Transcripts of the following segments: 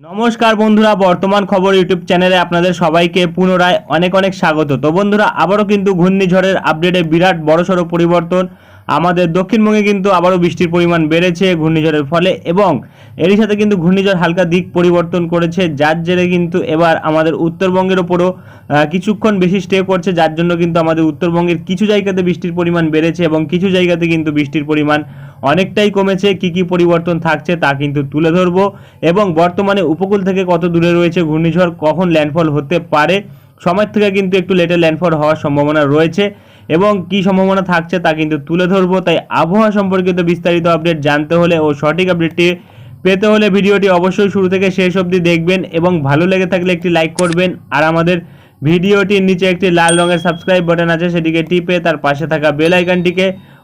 নমস্কার বন্ধুরা, বর্তমান খবর ইউটিউব চ্যানেলে আপনাদের সবাইকে পুনরায় অনেক অনেক স্বাগত। তো বন্ধুরা, আবারও কিন্তু ঘূর্ণিঝড়ের আপডেটে বিরাট বড়সড় পরিবর্তন। আমাদের দক্ষিণবঙ্গে কিন্তু আবারও বৃষ্টির পরিমাণ বেড়েছে ঘূর্ণিঝড়ের ফলে এবং এরই সাথে কিন্তু ঘূর্ণিঝড় হালকা দিক পরিবর্তন করেছে, যার জেরে কিন্তু এবার আমাদের উত্তরবঙ্গের ওপরও কিছুক্ষণ বেশি স্টে করছে, যার জন্য কিন্তু আমাদের উত্তরবঙ্গের কিছু জায়গাতে বৃষ্টির পরিমাণ বেড়েছে এবং কিছু জায়গাতে কিন্তু বৃষ্টির পরিমাণ অনেকটাই কমেছে, কি কি পরিবর্তন থাকছে তা কিন্তু তুলে ধরবো। এবং বর্তমানে উপকূল থেকে কত দূরে রয়েছে ঘূর্ণিঝড়, কখন ল্যান্ডফল হতে পারে, সময় থেকে কিন্তু একটু লেটে ল্যান্ডফল হওয়ার সম্ভাবনা রয়েছে। এবং কি সম্ভাবনা থাকছে তা কিন্তু তুলে ধরবো। তাই আবহাওয়া সম্পর্কিত বিস্তারিত আপডেট জানতে হলে ও সঠিক আপডেটটি পেতে হলে ভিডিওটি অবশ্যই শুরু থেকে শেষ অবধি দেখবেন এবং ভালো লেগে থাকলে একটি লাইক করবেন। আর আমাদের ভিডিওটির নিচে একটি লাল রঙের সাবস্ক্রাইব বাটন আছে, সেটিকে টিপে তার পাশে থাকা বেল আইকনটিকে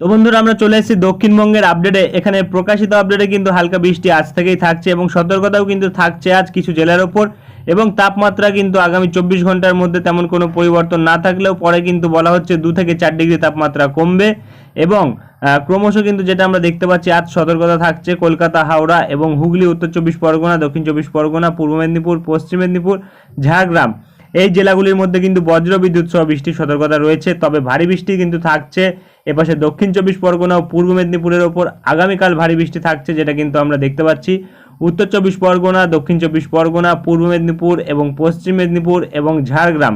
তো বন্ধুরা, আমরা চলে এসেছি দক্ষিণবঙ্গের আপডেটে এখানে প্রকাশিত আপডেটে কিন্তু হালকা বৃষ্টি আজ থেকেই থাকছে এবং সতর্কতাও কিন্তু থাকছে আজ কিছু জেলার ওপর এবং তাপমাত্রা কিন্তু আগামী চব্বিশ ঘণ্টার মধ্যে তেমন কোনো পরিবর্তন না থাকলেও পরে কিন্তু বলা হচ্ছে দু থেকে চার ডিগ্রি তাপমাত্রা কমবে এবং ক্রমশ কিন্তু যেটা আমরা দেখতে পাচ্ছি, আজ সতর্কতা থাকছে কলকাতা, হাওড়া এবং হুগলি, উত্তর চব্বিশ পরগনা, দক্ষিণ চব্বিশ পরগনা, পূর্ব মেদিনীপুর, পশ্চিম মেদিনীপুর, ঝাড়গ্রাম। এই জেলাগুলির মধ্যে কিন্তু বজ্র বিদ্যুৎ সহ বৃষ্টির সতর্কতা রয়েছে, তবে ভারী বৃষ্টি কিন্তু থাকছে এপাশে দক্ষিণ চব্বিশ পরগনা ও পূর্ব মেদিনীপুরের ওপর আগামীকাল ভারী বৃষ্টি থাকছে, যেটা কিন্তু আমরা দেখতে পাচ্ছি। উত্তর চব্বিশ পরগনা, দক্ষিণ চব্বিশ পরগনা, পূর্ব মেদিনীপুর এবং পশ্চিম মেদিনীপুর এবং ঝাড়গ্রাম।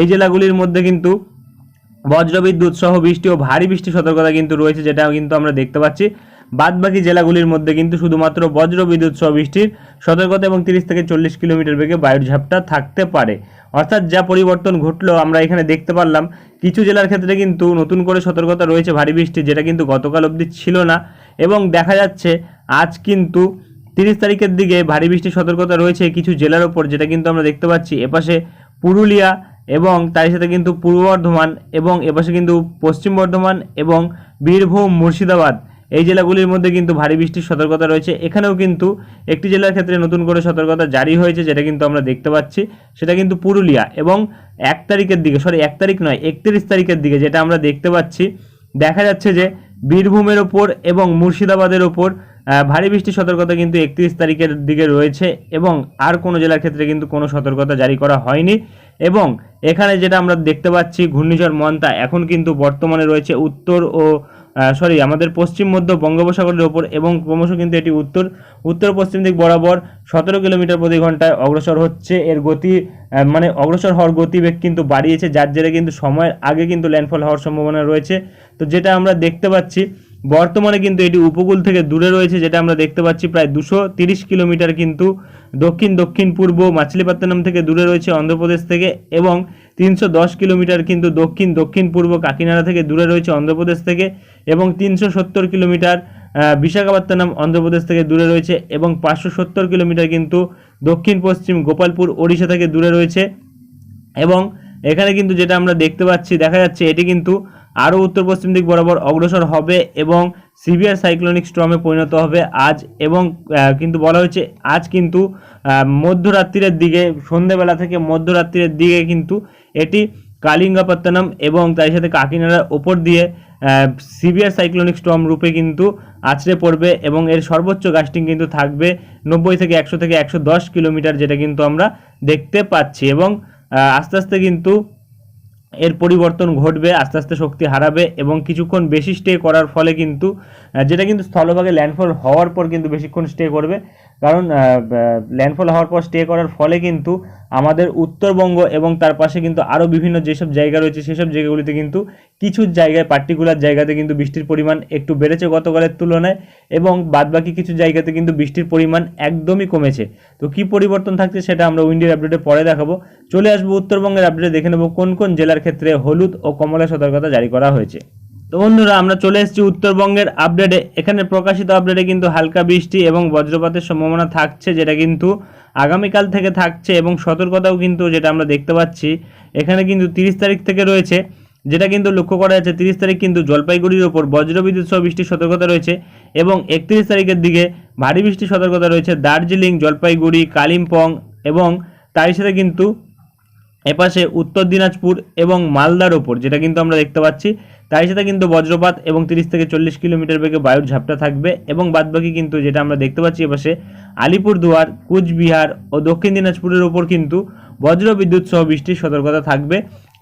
এই জেলাগুলির মধ্যে কিন্তু বজ্রবিদ্যুৎ সহ বৃষ্টি ও ভারী বৃষ্টির সতর্কতা কিন্তু রয়েছে, যেটা কিন্তু আমরা দেখতে পাচ্ছি। বাদবাকি জেলাগুলির মধ্যে কিন্তু শুধুমাত্র বজ্রবিদ্যুৎ সহ বৃষ্টির সতর্কতা এবং তিরিশ থেকে চল্লিশ কিলোমিটার বেগে বায়ুর ঝাপটা থাকতে পারে। অর্থাৎ যা পরিবর্তন ঘটলো, আমরা এখানে দেখতে পারলাম কিছু জেলার ক্ষেত্রে কিন্তু নতুন করে সতর্কতা রয়েছে ভারী বৃষ্টি, যেটা কিন্তু গতকাল অবধি ছিল না। এবং দেখা যাচ্ছে আজ কিন্তু তিরিশ তারিখের দিকে ভারী বৃষ্টির সতর্কতা রয়েছে কিছু জেলার ওপর, যেটা কিন্তু আমরা দেখতে পাচ্ছি। এপাশে পুরুলিয়া এবং তার সাথে কিন্তু পূর্ব বর্ধমান এবং এপাশে কিন্তু পশ্চিম বর্ধমান এবং বীরভূম, মুর্শিদাবাদ। এই জেলাগুলির মধ্যে কিন্তু ভারী বৃষ্টির সতর্কতা রয়েছে। এখানেও কিন্তু একটি জেলার ক্ষেত্রে নতুন করে সতর্কতা জারি হয়েছে, যেটা কিন্তু আমরা দেখতে পাচ্ছি। সেটা কিন্তু পুরুলিয়া এবং এক তারিখের দিকে সরি এক তারিখ নয়, একত্রিশ তারিখের দিকে যেটা আমরা দেখতে পাচ্ছি। দেখা যাচ্ছে যে বীরভূমের ওপর এবং মুর্শিদাবাদের ওপর ভারী বৃষ্টির সতর্কতা কিন্তু একত্রিশ তারিখের দিকে রয়েছে এবং আর কোনো জেলার ক্ষেত্রে কিন্তু কোনো সতর্কতা জারি করা হয়নি। এবং এখানে যেটা আমরা দেখতে পাচ্ছি, ঘূর্ণিঝড় মন্তা এখন কিন্তু বর্তমানে রয়েছে উত্তর ও সরি আমাদের পশ্চিম, মধ্য বঙ্গোপসাগরের ওপর এবং ক্রমশ কিন্তু এটি উত্তর উত্তর পশ্চিম দিক বরাবর সতেরো কিলোমিটার প্রতি ঘন্টায় অগ্রসর হচ্ছে। এর গতি মানে অগ্রসর হওয়ার গতিবেগ কিন্তু বাড়িয়েছে, যার জেরে কিন্তু সময়ের আগে কিন্তু ল্যান্ডফল হওয়ার সম্ভাবনা রয়েছে। তো যেটা আমরা দেখতে পাচ্ছি, বর্তমানে কিন্তু এটি উপকূল থেকে দূরে রয়েছে, যেটা আমরা দেখতে পাচ্ছি প্রায় দুশো তিরিশ কিলোমিটার কিন্তু দক্ষিণ দক্ষিণ পূর্ব মাছলিপত্তনম থেকে দূরে রয়েছে অন্ধ্রপ্রদেশ থেকে এবং তিনশো দশ কিলোমিটার কিন্তু দক্ষিণ দক্ষিণ পূর্ব কাকিনাড়া থেকে দূরে রয়েছে অন্ধ্রপ্রদেশ থেকে এবং তিনশো সত্তর কিলোমিটার বিশাখাপত্তনম অন্ধ্রপ্রদেশ থেকে দূরে রয়েছে এবং পাঁচশো সত্তর কিলোমিটার কিন্তু দক্ষিণ, পশ্চিম গোপালপুর, ওড়িশা থেকে দূরে রয়েছে। এবং এখানে কিন্তু যেটা আমরা দেখতে পাচ্ছি, দেখা যাচ্ছে এটি কিন্তু আরও উত্তর পশ্চিম দিক বরাবর অগ্রসর হবে এবং সিভিয়ার সাইক্লোনিক স্ট্রমে পরিণত হবে আজ এবং কিন্তু বলা হয়েছে আজ কিন্তু মধ্যরাত্রির দিকে, সন্ধেবেলা থেকে মধ্যরাত্রির দিকে কিন্তু এটি কালিঙ্গাপত্তনম এবং তার সাথে কাকিনাড়ার ওপর দিয়ে সিভিয়ার সাইক্লোনিক স্টর্ম রূপে কিন্তু আছড়ে পড়বে এবং এর সর্বোচ্চ গাস্টিং কিন্তু থাকবে নব্বই থেকে একশো থেকে একশো দশ কিলোমিটার যেটা কিন্তু আমরা দেখতে পাচ্ছি এবং আস্তে আস্তে কিন্তু এর পরিবর্তন ঘটবে, আস্তে আস্তে শক্তি হারাবে এবং কিছুক্ষণ বেশি স্টে করার ফলে কিন্তু যেটা কিন্তু স্থলভাগে ল্যান্ডফল হওয়ার পর কিন্তু বেশিক্ষণ স্টে করবে। কারণ ল্যান্ডফল হওয়ার পর স্টে করার ফলে কিন্তু আমাদের উত্তরবঙ্গ এবং তার পাশে কিন্তু আরও বিভিন্ন যেসব জায়গা রয়েছে, সেসব জায়গাগুলিতে কিন্তু কিছু জায়গায় পার্টিকুলার জায়গাতে কিন্তু বৃষ্টির পরিমাণ একটু বেড়েছে গতকালের তুলনায় এবং বাদবাকি কিছু জায়গাতে কিন্তু বৃষ্টির পরিমাণ একদমই কমেছে। তো কি পরিবর্তন থাকছে সেটা আমরা উইন্ডের আপডেটে পরে দেখাবো। চলে আসব উত্তরবঙ্গের আপডেটে দেখে নেব কোন কোন জেলার ক্ষেত্রে হলুদ ও কমলা সতর্কতা জারি করা হয়েছে। তো বন্ধুরা, আমরা চলে এসেছি উত্তরবঙ্গের আপডেটে। এখানে প্রকাশিত আপডেটে কিন্তু হালকা বৃষ্টি এবং বজ্রপাতের সম্ভাবনা থাকছে, যেটা কিন্তু আগামীকাল থেকে থাকছে এবং সতর্কতাও কিন্তু যেটা আমরা দেখতে পাচ্ছি, এখানে কিন্তু তিরিশ তারিখ থেকে রয়েছে, যেটা কিন্তু লক্ষ্য করা যাচ্ছে, তিরিশ তারিখ কিন্তু জলপাইগুড়ির ওপর বজ্রবিদ্যুৎ সহ বৃষ্টির সতর্কতা রয়েছে এবং একত্রিশ তারিখের দিকে ভারী বৃষ্টির সতর্কতা রয়েছে দার্জিলিং, জলপাইগুড়ি, কালিম্পং এবং তারই সাথে কিন্তু এপাশে উত্তর দিনাজপুর এবং মালদার ওপর, যেটা কিন্তু আমরা দেখতে পাচ্ছি। তারই সাথে কিন্তু বজ্রপাত এবং তিরিশ থেকে চল্লিশ কিলোমিটার বেগে বায়ুর ঝাপটা থাকবে এবং বাদবাকি কিন্তু যেটা আমরা দেখতে পাচ্ছি এপাশে আলিপুরদুয়ার, কুচবিহার ও দক্ষিণ দিনাজপুরের ওপর কিন্তু বজ্র বিদ্যুৎ সহ বৃষ্টির সতর্কতা থাকবে,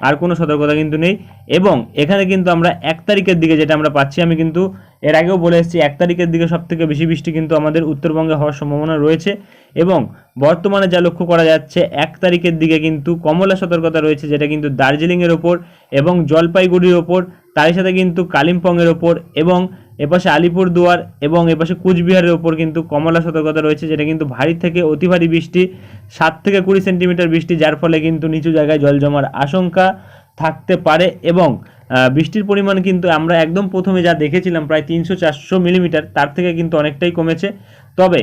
আর কোনো সতর্কতা কিন্তু নেই। এবং এখানে কিন্তু আমরা এক তারিখের দিকে যেটা আমরা পাচ্ছি, আমি কিন্তু এর আগেও বলে এসেছি, এক তারিখের দিকে সব থেকে বেশি বৃষ্টি কিন্তু আমাদের উত্তরবঙ্গে হওয়ার সম্ভাবনা রয়েছে এবং বর্তমানে যা লক্ষ্য করা যাচ্ছে, এক তারিখের দিকে কিন্তু কমলা সতর্কতা রয়েছে যেটা কিন্তু দার্জিলিংয়ের ওপর এবং জলপাইগুড়ির ওপর, তারই সাথে কিন্তু কালিম্পংয়ের ওপর এবং এপাশে আলিপুরদুয়ার এবং এপাশে কুচবিহারের ওপর কিন্তু কমলা সতর্কতা রয়েছে যেটা কিন্তু ভারী থেকে অতি ভারী বৃষ্টি, সাত থেকে কুড়ি সেন্টিমিটার বৃষ্টি, যার ফলে কিন্তু নিচু জায়গায় জল জমার আশঙ্কা থাকতে পারে এবং বৃষ্টির পরিমাণ কিন্তু আমরা একদম প্রথমে যা দেখেছিলাম প্রায় তিনশো চারশো মিলিমিটার, তার থেকে কিন্তু অনেকটাই কমেছে। তবে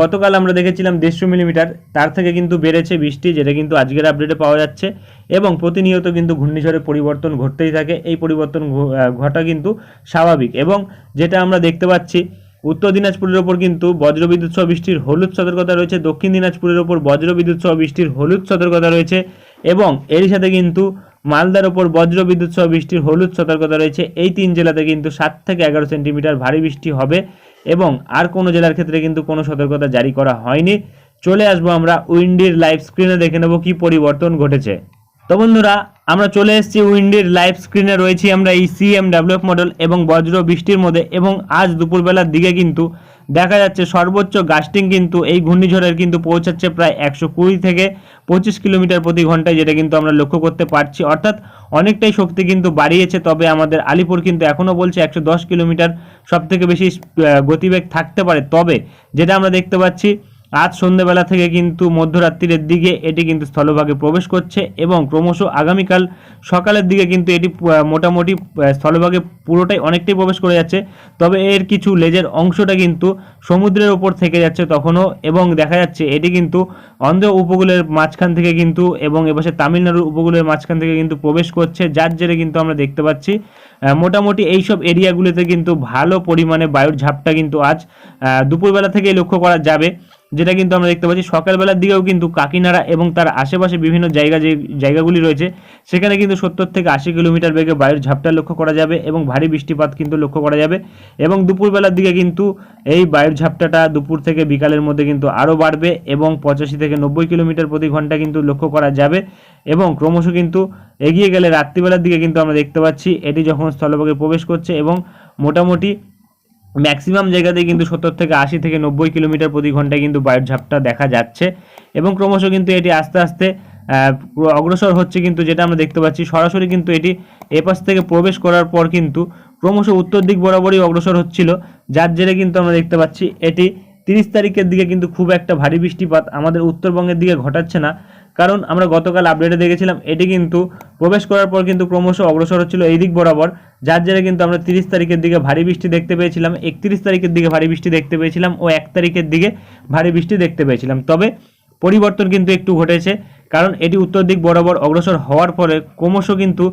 গতকাল আমরা দেখেছিলাম দেড়শো মিলিমিটার, তার থেকে কিন্তু বেড়েছে বৃষ্টি, যেটা কিন্তু আজকের আপডেটে পাওয়া যাচ্ছে। এবং প্রতিনিয়ত কিন্তু ঘূর্ণিঝড়ের পরিবর্তন ঘটতেই থাকে। এই পরিবর্তন ঘটা কিন্তু স্বাভাবিক। এবং যেটা আমরা দেখতে পাচ্ছি, উত্তর দিনাজপুরের ওপর কিন্তু বজ্রবিদ্যুৎ সহ বৃষ্টির হলুদ সতর্কতা রয়েছে। দক্ষিণ দিনাজপুরের ওপর বজ্রবিদ্যুৎ সহ বৃষ্টির হলুদ সতর্কতা রয়েছে। এবং এরই সাথে কিন্তু মালদার ওপর বজ্রবিদ্যুৎ সহ বৃষ্টির হলুদ সতর্কতা রয়েছে। এই তিন জেলাতে কিন্তু সাত থেকে এগারো সেন্টিমিটার ভারী বৃষ্টি হবে এবং আর কোনো জেলার ক্ষেত্রে কিন্তু কোনো সতর্কতা জারি করা হয়নি। চলে আসব আমরা উইন্ডির লাইভ স্ক্রিনে, দেখে নেব কি পরিবর্তন ঘটেছে। তো বন্ধুরা, আমরা চলে এসেছি উইন্ডির লাইভ স্ক্রিনে, রয়েছি আমরা এই সিএম ডেভেলপ মডেল এবং বজ্র বৃষ্টির মধ্যে এবং আজ দুপুরবেলার দিকে কিন্তু দেখা যাচ্ছে সর্বোচ্চ গাস্টিং কিন্তু এই ঘূর্ণিঝড়ের কিন্তু পৌঁছাচ্ছে প্রায় একশো কুড়ি থেকে পঁচিশ কিলোমিটার প্রতি ঘন্টায়, যেটা কিন্তু আমরা লক্ষ্য করতে পারছি। অর্থাৎ অনেকটাই শক্তি কিন্তু বাড়িয়েছে, তবে আমাদের আলিপুর কিন্তু এখনও বলছে একশো দশ কিলোমিটার সব থেকে বেশি গতিবেগ থাকতে পারে। তবে যেটা আমরা দেখতে পাচ্ছি আজ সন্ধ্যেবেলা থেকে কিন্তু মধ্যরাত্রির দিকে এটি কিন্তু স্থলভাগে প্রবেশ করছে এবং ক্রমশ আগামীকাল সকালের দিকে কিন্তু এটি মোটামুটি স্থলভাগে পুরোটাই অনেকটাই প্রবেশ করে যাচ্ছে। তবে এর কিছু লেজের অংশটা কিন্তু সমুদ্রের ওপর থেকে যাচ্ছে তখনও এবং দেখা যাচ্ছে এটি কিন্তু অন্ধ্র উপকূলের মাঝখান থেকে কিন্তু এবং এপাশে তামিলনাড়ুর উপকূলের মাঝখান থেকে কিন্তু প্রবেশ করছে, যার জেরে কিন্তু আমরা দেখতে পাচ্ছি মোটামুটি এইসব এরিয়াগুলিতে কিন্তু ভালো পরিমাণে বায়ুর ঝাপটা কিন্তু আজ দুপুরবেলা থেকেই লক্ষ্য করা যাবে। যেটা কিন্তু আমরা দেখতে পাচ্ছি, সকালবেলার দিকেও কিন্তু কাকিনাড়া এবং তার আশেপাশে বিভিন্ন জায়গা যে জায়গাগুলি রয়েছে, সেখানে কিন্তু সত্তর থেকে আশি কিলোমিটার বেগে বায়ুর ঝাপটা লক্ষ্য করা যাবে এবং ভারী বৃষ্টিপাত কিন্তু লক্ষ্য করা যাবে এবং দুপুরবেলার দিকে কিন্তু এই বায়ুর ঝাপটাটা দুপুর থেকে বিকালের মধ্যে কিন্তু আরও বাড়বে এবং পঁচাশি থেকে নব্বই কিলোমিটার প্রতি ঘণ্টা কিন্তু লক্ষ্য করা যাবে এবং ক্রমশ কিন্তু এগিয়ে গেলে রাত্রিবেলার দিকে কিন্তু আমরা দেখতে পাচ্ছি, এটি যখন স্থলভাগে প্রবেশ করছে এবং মোটামুটি ম্যাক্সিমাম জায়গাতে কিন্তু সত্তর থেকে আশি থেকে নব্বই কিলোমিটার প্রতি ঘন্টায় কিন্তু বায়ুর ঝাপটা দেখা যাচ্ছে এবং ক্রমশ কিন্তু এটি আস্তে আস্তে অগ্রসর হচ্ছে কিন্তু যেটা আমরা দেখতে পাচ্ছি। সরাসরি কিন্তু এটি এপাশ থেকে প্রবেশ করার পর কিন্তু ক্রমশ উত্তর দিক বরাবরই অগ্রসর হচ্ছিল। যার জেরে কিন্তু আমরা দেখতে পাচ্ছি এটি তিরিশ তারিখের দিকে কিন্তু খুব একটা ভারী বৃষ্টিপাত আমাদের উত্তরবঙ্গের দিকে ঘটাচ্ছে না। কারণ আমরা গতকাল আপডেটে দেখেছিলাম, এটি কিন্তু প্রবেশ করার পর কিন্তু ক্রমশ অগ্রসর হচ্ছিল এই দিক বরাবর, যার জেরে কিন্তু আমরা তিরিশ তারিখের দিকে ভারী বৃষ্টি দেখতে পেয়েছিলাম, একত্রিশ তারিখের দিকে ভারী বৃষ্টি দেখতে পেয়েছিলাম ও এক তারিখের দিকে ভারী বৃষ্টি দেখতে পেয়েছিলাম। তবে পরিবর্তন কিন্তু একটু ঘটেছে, কারণ এটি উত্তর দিক বরাবর অগ্রসর হওয়ার পরে ক্রমশ কিন্তু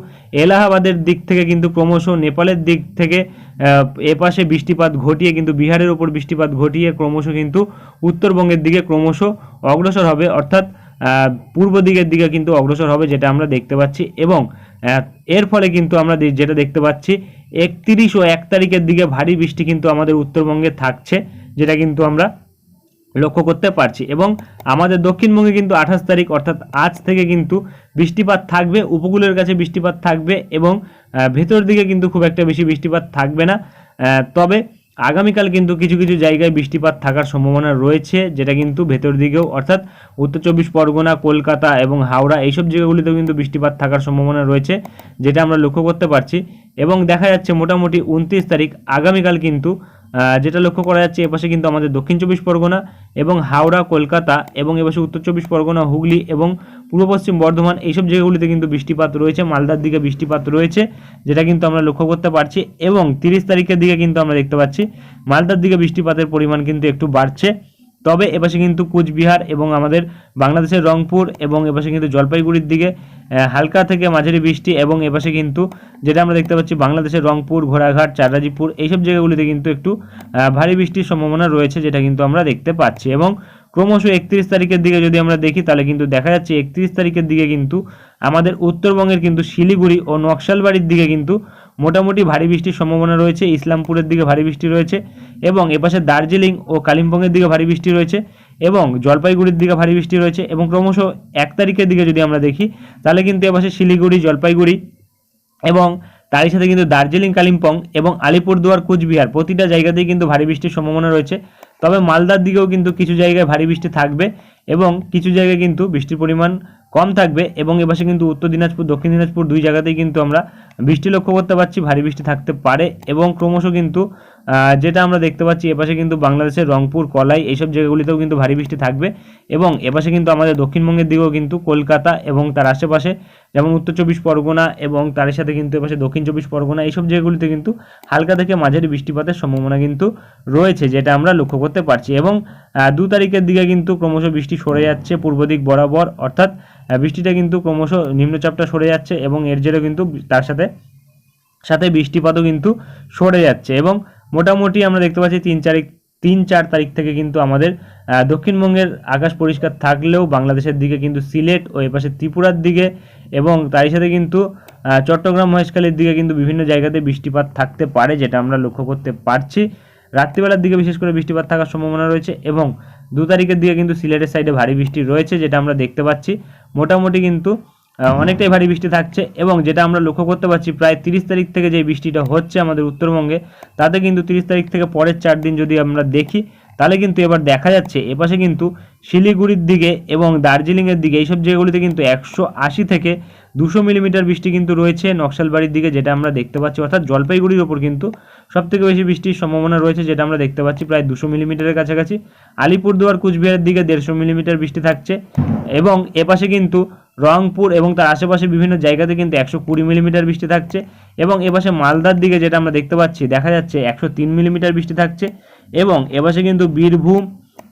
এলাহাবাদের দিক থেকে কিন্তু ক্রমশ নেপালের দিক থেকে এপাশে বৃষ্টিপাত ঘটিয়ে কিন্তু বিহারের ওপর বৃষ্টিপাত ঘটিয়ে ক্রমশ কিন্তু উত্তরবঙ্গের দিকে ক্রমশ অগ্রসর হবে। অর্থাৎ পূর্ব দিকের দিকে কিন্তু অগ্রসর হবে, যেটা আমরা দেখতে পাচ্ছি। এবং এর ফলে কিন্তু আমরা যেটা দেখতে পাচ্ছি, একত্রিশ ও এক তারিখের দিকে ভারী বৃষ্টি কিন্তু আমাদের উত্তরবঙ্গে থাকছে, যেটা কিন্তু আমরা লক্ষ্য করতে পারছি। এবং আমাদের দক্ষিণবঙ্গে কিন্তু আঠাশ তারিখ, অর্থাৎ আজ থেকে কিন্তু বৃষ্টিপাত থাকবে, উপকূলের কাছে বৃষ্টিপাত থাকবে এবং ভেতর দিকে কিন্তু খুব একটা বেশি বৃষ্টিপাত থাকবে না। তবে আগামীকাল কিন্তু কিছু কিছু জায়গায় বৃষ্টিপাত থাকার সম্ভাবনা রয়েছে, যেটা কিন্তু ভেতর দিকেও, অর্থাৎ উত্তর চব্বিশ পরগনা, কলকাতা এবং হাওড়া, এইসব জায়গাগুলিতেও কিন্তু বৃষ্টিপাত থাকার সম্ভাবনা রয়েছে, যেটা আমরা লক্ষ্য করতে পারছি। এবং দেখা যাচ্ছে মোটামুটি উনত্রিশ তারিখ আগামীকাল কিন্তু যেটা লক্ষ্য করা যাচ্ছে এপাশে কিন্তু আমাদের দক্ষিণ চব্বিশ পরগনা এবং হাওড়া, কলকাতা এবং এপাশে উত্তর চব্বিশ পরগনা, হুগলি এবং পূর্ব পশ্চিম বর্ধমান এইসব জায়গাগুলিতে কিন্তু বৃষ্টিপাত রয়েছে, মালদার দিকে বৃষ্টিপাত রয়েছে, যেটা কিন্তু আমরা লক্ষ্য করতে পারছি এবং তিরিশ তারিখের দিকে কিন্তু আমরা দেখতে পাচ্ছি মালদার দিকে বৃষ্টিপাতের পরিমাণ কিন্তু একটু বাড়ছে। তবে এপাশে কিন্তু কুচবিহার এবং আমাদের বাংলাদেশের রংপুর এবং এপাশে কিন্তু জলপাইগুড়ির দিকে হালকা থেকে মাঝারি বৃষ্টি এবং এপাশে কিন্তু যেটা আমরা দেখতে পাচ্ছি বাংলাদেশের রংপুর, ঘোড়াঘাট, চাররাজিপুর এইসব জায়গাগুলিতে কিন্তু একটু ভারী বৃষ্টির সম্ভাবনা রয়েছে, যেটা কিন্তু আমরা দেখতে পাচ্ছি এবং ক্রমশ একত্রিশ তারিখের দিকে যদি আমরা দেখি, তাহলে কিন্তু দেখা যাচ্ছে একত্রিশ তারিখের দিকে কিন্তু আমাদের উত্তরবঙ্গের কিন্তু শিলিগুড়ি ও নকশালবাড়ির দিকে কিন্তু মোটামুটি ভারী বৃষ্টির সম্ভাবনা রয়েছে, ইসলামপুরের দিকে ভারী বৃষ্টি রয়েছে এবং এপাশে দার্জিলিং ও কালিম্পংয়ের দিকে ভারী বৃষ্টি রয়েছে এবং জলপাইগুড়ির দিকে ভারী বৃষ্টি রয়েছে এবং ক্রমশ এক তারিখের দিকে যদি আমরা দেখি, তাহলে কিন্তু এপাশে শিলিগুড়ি, জলপাইগুড়ি এবং তারই সাথে কিন্তু দার্জিলিং, কালিম্পং এবং আলিপুরদুয়ার, কুচবিহার প্রতিটা জায়গাতেই কিন্তু ভারী বৃষ্টির সম্ভাবনা রয়েছে। তবে মালদার দিকেও কিন্তু কিছু জায়গায় ভারী বৃষ্টি থাকবে এবং কিছু জায়গায় কিন্তু বৃষ্টির পরিমাণ কম থাকবে এবং এপাশে কিন্তু উত্তর দিনাজপুর, দক্ষিণ দিনাজপুর দুই জায়গাতেই কিন্তু আমরা বৃষ্টি লক্ষ্য করতে পারছি, ভারী বৃষ্টি থাকতে পারে এবং ক্রমশ কিন্তু যেটা আমরা দেখতে পাচ্ছি, এপাশে কিন্তু বাংলাদেশের রংপুর, কলাই এইসব জায়গাগুলিতেও কিন্তু ভারী বৃষ্টি থাকবে এবং এপাশে কিন্তু আমাদের দক্ষিণবঙ্গের দিকেও কিন্তু কলকাতা এবং তার আশেপাশে যেমন উত্তর চব্বিশ পরগনা এবং তার সাথে কিন্তু এপাশে দক্ষিণ চব্বিশ পরগনা এইসব জায়গাগুলিতে কিন্তু হালকা থেকে মাঝারি বৃষ্টিপাতের সম্ভাবনা কিন্তু রয়েছে, যেটা আমরা লক্ষ্য করতে পারছি এবং দু তারিখের দিকে কিন্তু ক্রমশ বৃষ্টি সরে যাচ্ছে পূর্ব দিক বরাবর, অর্থাৎ বৃষ্টিটা কিন্তু ক্রমশ নিম্নচাপটা সরে যাচ্ছে এবং এর জেরে কিন্তু তার সাথে সাথে বৃষ্টিপাতও কিন্তু সরে যাচ্ছে এবং মোটামুটি আমরা দেখতে পাচ্ছি তিন তারিখ তিন চার তারিখ থেকে কিন্তু আমাদের দক্ষিণবঙ্গের আকাশ পরিষ্কার থাকলেও বাংলাদেশের দিকে কিন্তু সিলেট ও এপাশে ত্রিপুরার দিকে এবং তারই সাথে কিন্তু চট্টগ্রাম মহেশখালীর দিকে কিন্তু বিভিন্ন জায়গাতে বৃষ্টিপাত থাকতে পারে যেটা আমরা লক্ষ্য করতে পারছি। রাত্রিবেলার দিকে বিশেষ করে বৃষ্টিপাত থাকার সম্ভাবনা রয়েছে এবং দু তারিখের দিকে কিন্তু সিলেটের সাইডে ভারী বৃষ্টি রয়েছে যেটা আমরা দেখতে পাচ্ছি। মোটামুটি কিন্তু অনেকটাই ভারী বৃষ্টি থাকছে এবং যেটা আমরা লক্ষ্য করতে পারছি, প্রায় তিরিশ তারিখ থেকে যে বৃষ্টিটা হচ্ছে আমাদের উত্তরবঙ্গে, তাতে কিন্তু তিরিশ তারিখ থেকে পরের চার দিন যদি আমরা দেখি, তাহলে কিন্তু এবার দেখা যাচ্ছে এপাশে কিন্তু শিলিগুড়ির দিকে এবং দার্জিলিংয়ের দিকে, এইসব জায়গাগুলিতে কিন্তু একশো আশি থেকে দুশো মিলিমিটার বৃষ্টি কিন্তু রয়েছে নকশালবাড়ির দিকে, যেটা আমরা দেখতে পাচ্ছি। অর্থাৎ জলপাইগুড়ির ওপর কিন্তু সব থেকে বেশি বৃষ্টির সম্ভাবনা রয়েছে, যেটা আমরা দেখতে পাচ্ছি প্রায় দুশো মিলিমিটারের কাছাকাছি। আলিপুরদুয়ার, কুচবিহারের দিকে দেড়শো মিলিমিটার বৃষ্টি থাকছে এবং এপাশে কিন্তু রংপুর এবং তার আশেপাশে বিভিন্ন জায়গাতে কিন্তু একশো কুড়ি মিলিমিটার বৃষ্টি থাকছে এবং এপাশে মালদার দিকে যেটা আমরা দেখতে পাচ্ছি, দেখা যাচ্ছে একশো তিন মিলিমিটার বৃষ্টি থাকছে এবং এপাশে কিন্তু বীরভূম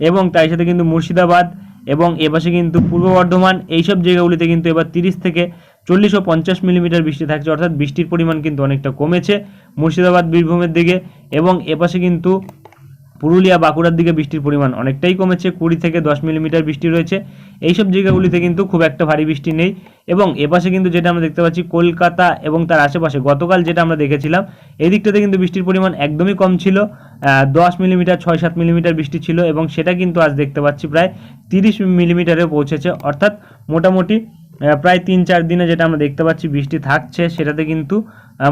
এবং তার সাথে কিন্তু মুর্শিদাবাদ এবং এপাশে কিন্তু পূর্ব বর্ধমান এইসব জায়গাগুলিতে কিন্তু এবার তিরিশ থেকে চল্লিশ ও পঞ্চাশ মিলিমিটার বৃষ্টি থাকছে। অর্থাৎ বৃষ্টির পরিমাণ কিন্তু অনেকটা কমেছে মুর্শিদাবাদ, বীরভূমের দিকে এবং এপাশে কিন্তু পুরুলিয়া বাঁকুড়ার দিকে বৃষ্টির পরিমাণ অনেকটাই কমেছে, কুড়ি থেকে দশ মিলিমিটার বৃষ্টি রয়েছে। এইসব জায়গাগুলিতে কিন্তু খুব একটা ভারী বৃষ্টি নেই এবং এপাশে কিন্তু যেটা আমরা দেখতে পাচ্ছি কলকাতা এবং তার আশেপাশে, গতকাল যেটা আমরা দেখেছিলাম, এই দিকটাতে কিন্তু বৃষ্টির পরিমাণ একদমই কম ছিল। দশ মিলিমিটার, ছয় সাত মিলিমিটার বৃষ্টি ছিল এবং সেটা কিন্তু আজ দেখতে পাচ্ছি প্রায় তিরিশ মিলিমিটারে পৌঁছেছে। অর্থাৎ মোটামুটি প্রায় তিন চার দিনে যেটা আমরা দেখতে পাচ্ছি বৃষ্টি থাকছে, সেটাতে কিন্তু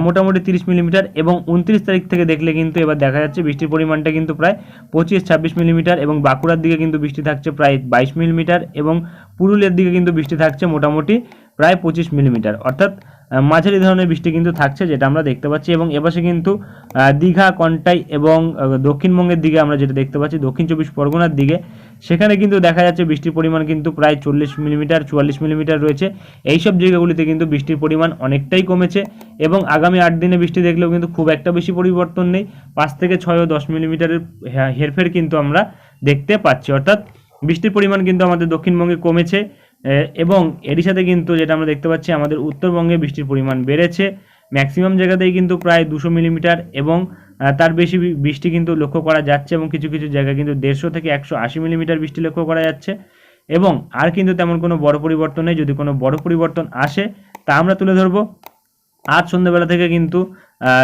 মোটামুটি তিরিশ মিলিমিটার এবং উনত্রিশ তারিখ থেকে দেখলে কিন্তু এবার দেখা যাচ্ছে বৃষ্টির পরিমাণটা কিন্তু প্রায় পঁচিশ, ছাব্বিশ মিলিমিটার এবং বাঁকুড়ার দিকে কিন্তু বৃষ্টি থাকছে প্রায় বাইশ মিলিমিটার এবং পুরুলিয়ার দিকে কিন্তু বৃষ্টি থাকছে মোটামুটি প্রায় পঁচিশ মিলিমিটার। অর্থাৎ মাঝারি ধরনের বৃষ্টি কিন্তু থাকছে যেটা আমরা দেখতে পাচ্ছি এবং এপাশে কিন্তু দীঘা, কন্টাই এবং দক্ষিণবঙ্গের দিকে আমরা যেটা দেখতে পাচ্ছি, দক্ষিণ চব্বিশ পরগনার দিকে সেখানে কিন্তু দেখা যাচ্ছে বৃষ্টির পরিমাণ কিন্তু প্রায় চল্লিশ মিলিমিটার, চুয়াল্লিশ মিলিমিটার রয়েছে। এইসব জায়গাগুলিতে কিন্তু বৃষ্টির পরিমাণ অনেকটাই কমেছে এবং আগামী আট দিনে বৃষ্টি দেখলেও কিন্তু খুব একটা বেশি পরিবর্তন নেই। পাঁচ থেকে ছয় ও দশ মিলিমিটারের হেরফের কিন্তু আমরা দেখতে পাচ্ছি। অর্থাৎ বৃষ্টির পরিমাণ কিন্তু আমাদের দক্ষিণবঙ্গে কমেছে এবং এরই সাথে কিন্তু যেটা আমরা দেখতে পাচ্ছি, আমাদের উত্তরবঙ্গে বৃষ্টির পরিমাণ বেড়েছে। ম্যাক্সিমাম জায়গাতেই কিন্তু প্রায় দুশো মিলিমিটার এবং তার বেশি বৃষ্টি কিন্তু লক্ষ্য করা যাচ্ছে এবং কিছু কিছু জায়গায় কিন্তু দেড়শো থেকে একশো আশি মিলিমিটার বৃষ্টি লক্ষ্য করা যাচ্ছে। এবং আর কিন্তু তেমন কোনো বড় পরিবর্তন নেই, যদি কোনো বড় পরিবর্তন আসে, তা আমরা তুলে ধরবো। আজ সন্ধ্যাবেলা থেকে কিন্তু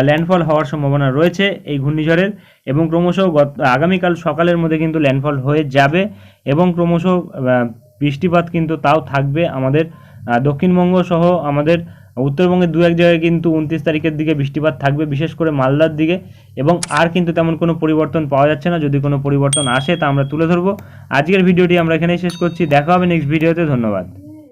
ল্যান্ডফল হওয়ার সম্ভাবনা রয়েছে এই ঘূর্ণিঝড়ের এবং ক্রমশ গত, আগামীকাল সকালের মধ্যে কিন্তু ল্যান্ডফল হয়ে যাবে এবং ক্রমশ বৃষ্টিপাত কিন্তু তাও থাকবে আমাদের দক্ষিণবঙ্গ সহ আমাদের উত্তরবঙ্গের দু এক জায়গায় কিন্তু উনত্রিশ তারিখের দিকে বৃষ্টিপাত থাকবে, বিশেষ করে মালদার দিকে। এবং আর কিন্তু তেমন কোনো পরিবর্তন পাওয়া যাচ্ছে না। যদি কোনো পরিবর্তন আসে তা আমরা তুলে ধরবো। আজকের ভিডিওটি আমরা এখানেই শেষ করছি। দেখা হবে নেক্সট ভিডিওতে ধন্যবাদ।